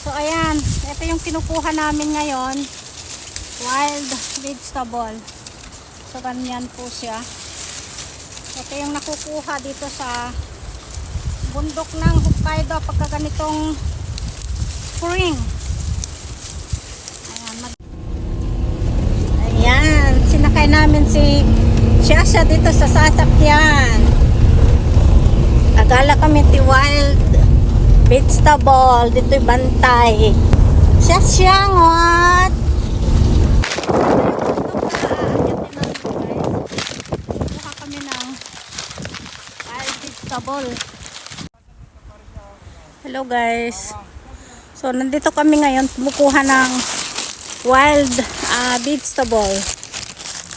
So ayan, ito yung kinukuha namin ngayon. Wild vegetable. So ganyan po siya. Ito yung nakukuha dito sa bundok ng Hokkaido pagka ganitong spring. Ayan, Ayan, sinakay namin si Shasha dito sa sasakyan. Agala kami ti wild vegetable, dito'y bantay. Ng wild vegetable. Hello guys. So nandito kami ngayon kumukuha ng wild ah, vegetable.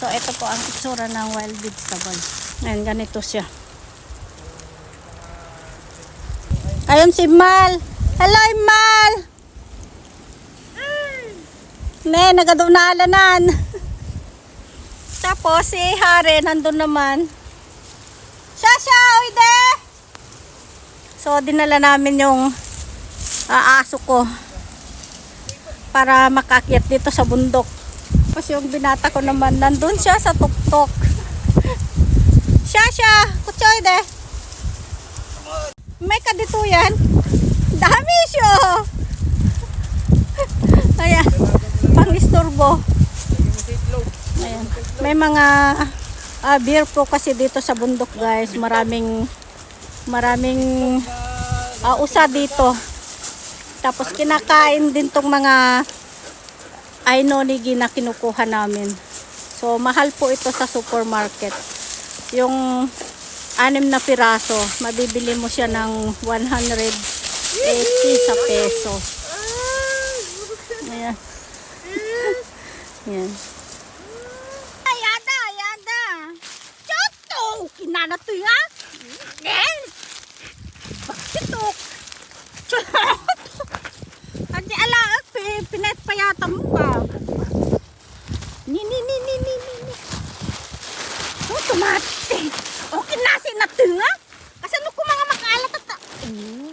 So ito po ang itsura ng wild vegetable. Ngayon ganito siya. Ayun si Mal. Hello Mal. Ne, nagadaw na alanan. Tapos si Hare nandun naman. Shasha, oide! So dinala namin yung ah, aso ko para makakyat dito sa bundok. Tapos yung binata ko naman, nandun siya sa tuktok. Shasha, kutsoy de. May kadito yan. Dami siya. Ayan, pang istorbo. Ayan. May mga ah, beer po kasi dito sa bundok guys. Maraming maraming ah, usa dito. Tapos kinakain din tong mga ainonigi na kinukuha namin. So mahal po ito sa supermarket. Yung anim na piraso, mabibili mo siya ng 180 sa peso. Ayan. Ayan. Ayada, ayada. Choto! Kinana to nga. Eh? Bakit to? Adi ala, pi- pinet pa yata mo ka. Ni, ni, ni, ni, ni, ni. ni. Oh, tumate. Okay na si natunga. Kasi ano ko mga makaalat at... Mm.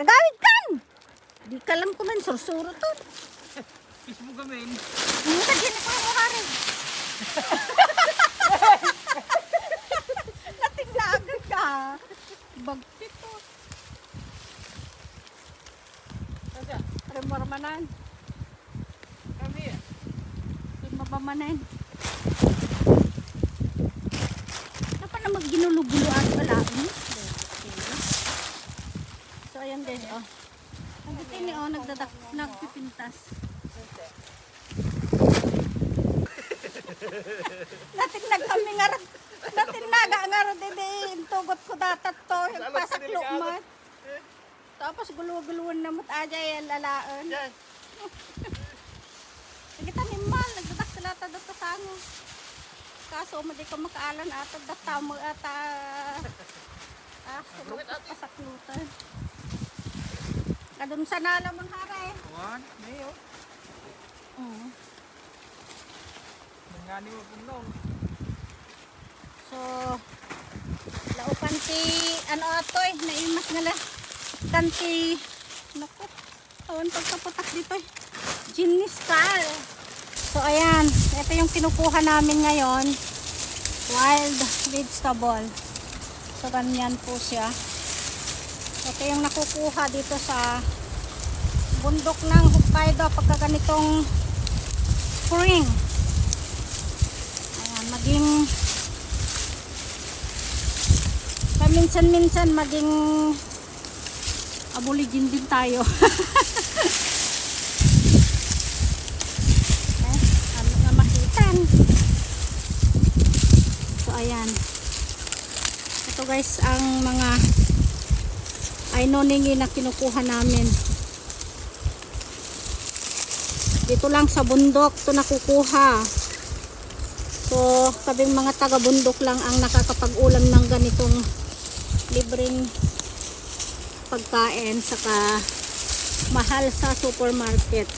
Kagawid kan. Di ka lang kuman sursuro to. Fish mo gamin. Hindi ka din ako yung hari. Natiglagan ka. Bagtit to. Sasa, Remormanan. kami ya. Mabamanan. Dapat na magginulubuloan pala. Hmm? So, ayan guys, oh. Ni oh, nagdadak, nagpipintas. Natin nagkami nga rin. Natin naga nga rin dede. Tugot ko datat to. Yung pasaklok man. Tapos guluwa-guluwan na mo't aja lalaan. Yan. Kita ni mal, nagdadak sila ta dito sa ano. Kaso mo di ko makaalan ata data mo ata. Ah, pasaklutan. Kadun sa nalamon hara eh. One, mayo. Mm. Nangani mo pong. So, laupan ti, ano ato eh, naimas nga la. Kanti, naku, awan pagkaputak dito eh. Ginis car. So, ayan, ito yung kinukuha namin ngayon. Wild vegetable. So, ganyan po siya. Ito yung nakukuha dito sa bundok ng Hokkaido pagka ganitong spring. Ayan, maging paminsan-minsan maging abuligin din tayo. eh, ayan. Ito guys, ang mga ainoningi na kinukuha namin. Dito lang sa bundok to nakukuha. So, kaming mga taga-bundok lang ang nakakapag-ulam ng ganitong libreng pagkain saka mahal sa supermarket.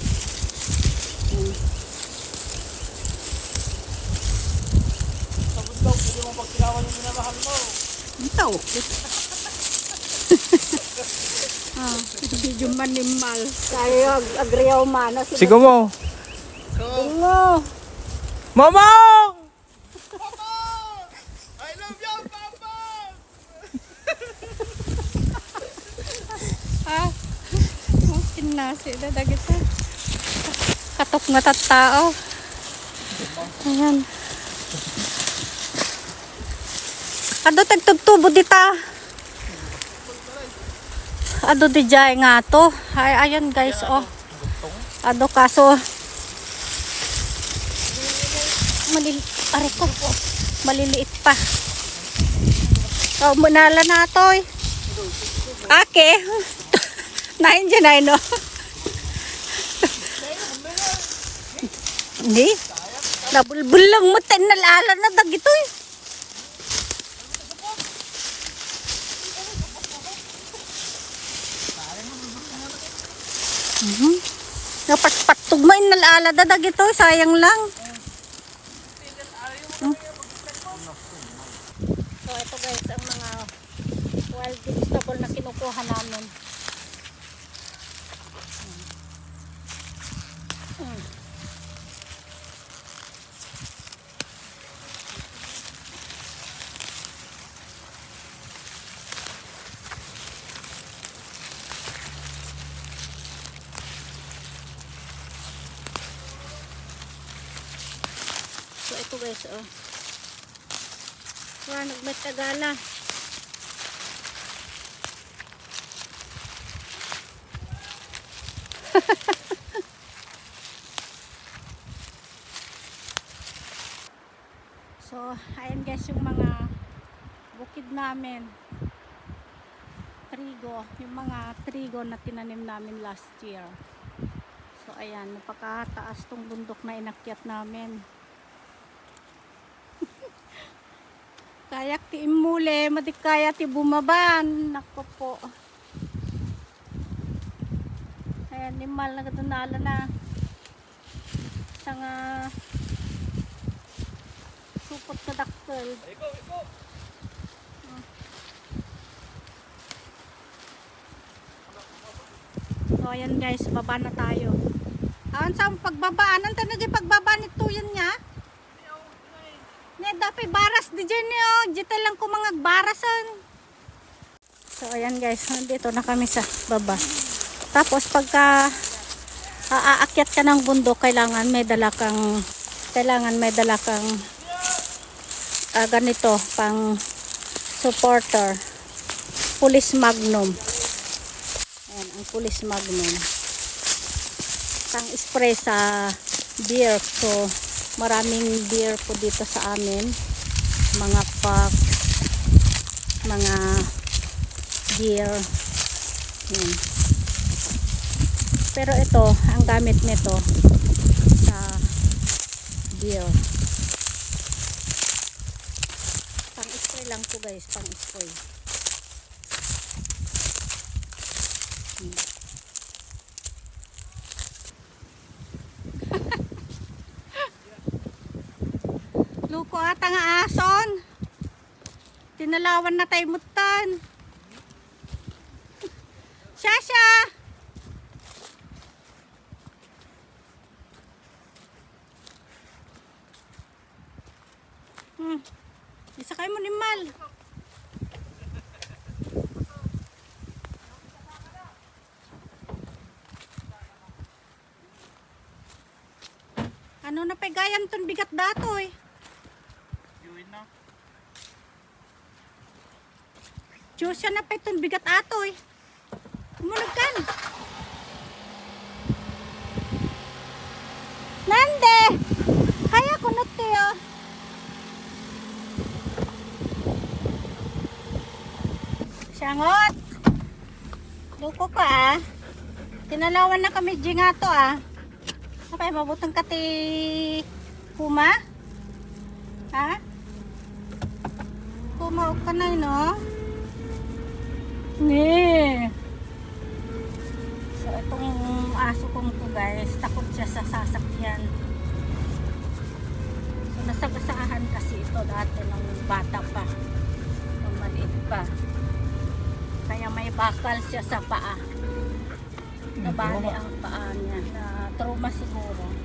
Tapos daw, pwede mo pagkirawan yung minamahal mo. Ito. Ah, Video manimal. Tayo ag agriyaw mana. Sigaw mo. Tungo. Mamang! I love you, Papa! Ah. Mungkin na si dadagit ha. Katok na tattao. Ayan. Ado tagtugtubo dita. Ado di jay nga to. Ay, ayan guys, oh. Ado kaso malili are ko po. Maliliit pa. Oh, munala na to. eh. Ake. Nain dyan ay no. Hindi. Nabulbul lang mo. Tinalala na dagito eh. Mhm. Napatpatog mo inalala da dagito eh. Sayang lang. Hmm. So ito guys ang mga wild vegetable na kinukuha namin. Guys, oh. Wow, nagmatagala. So, ayan guys yung mga bukid namin. Trigo, yung mga trigo na tinanim namin last year. So, ayan, napakataas tong bundok na inakyat namin. Kayak ti imule, madikaya ti bumaban. Nako po. Ayan, limal na kadunala na. Sa supot na dakkel. Ikaw, ikaw. So ayan guys, baba na tayo. Ayan sa pagbabaan, ang tanong pagbaba nito yan niya. Ne, dapat baras di dyan niyo. Dito lang ko mga barasan. So ayan guys, nandito na kami sa baba. Tapos pagka aakyat ka ng bundok, kailangan may dala kang kailangan may dala kang ah, ganito pang supporter. Police Magnum. Ayan, ang Police Magnum. Pang spray sa beer. So, maraming beer po dito sa amin. Mga pack, mga beer. Ayan. Pero ito, ang gamit nito sa beer. Pang spray lang to guys, pang spray. Luko ata nga ason. Tinalawan na tayo mutan. Shasha! Hmm. Isa kayo mo ni Mal. Ano na pegayan ton bigat dato eh. Yuin na. Siya na pa itong bigat ato eh. Tumunog kan. Nande! Kaya ko na tiyo. Siyangot! Luko ka ah. Tinalawan na kami jingato ah. Kapay mabutang ka ti Kuma? Ha? Kumaok ka na no? Ne. So itong aso kong to guys, takot siya sa sasakyan. So nasagasaan kasi ito dati nung bata pa. Nung maliit pa. Kaya may bakal siya sa paa. nabali ang paa niya. Na trauma siguro.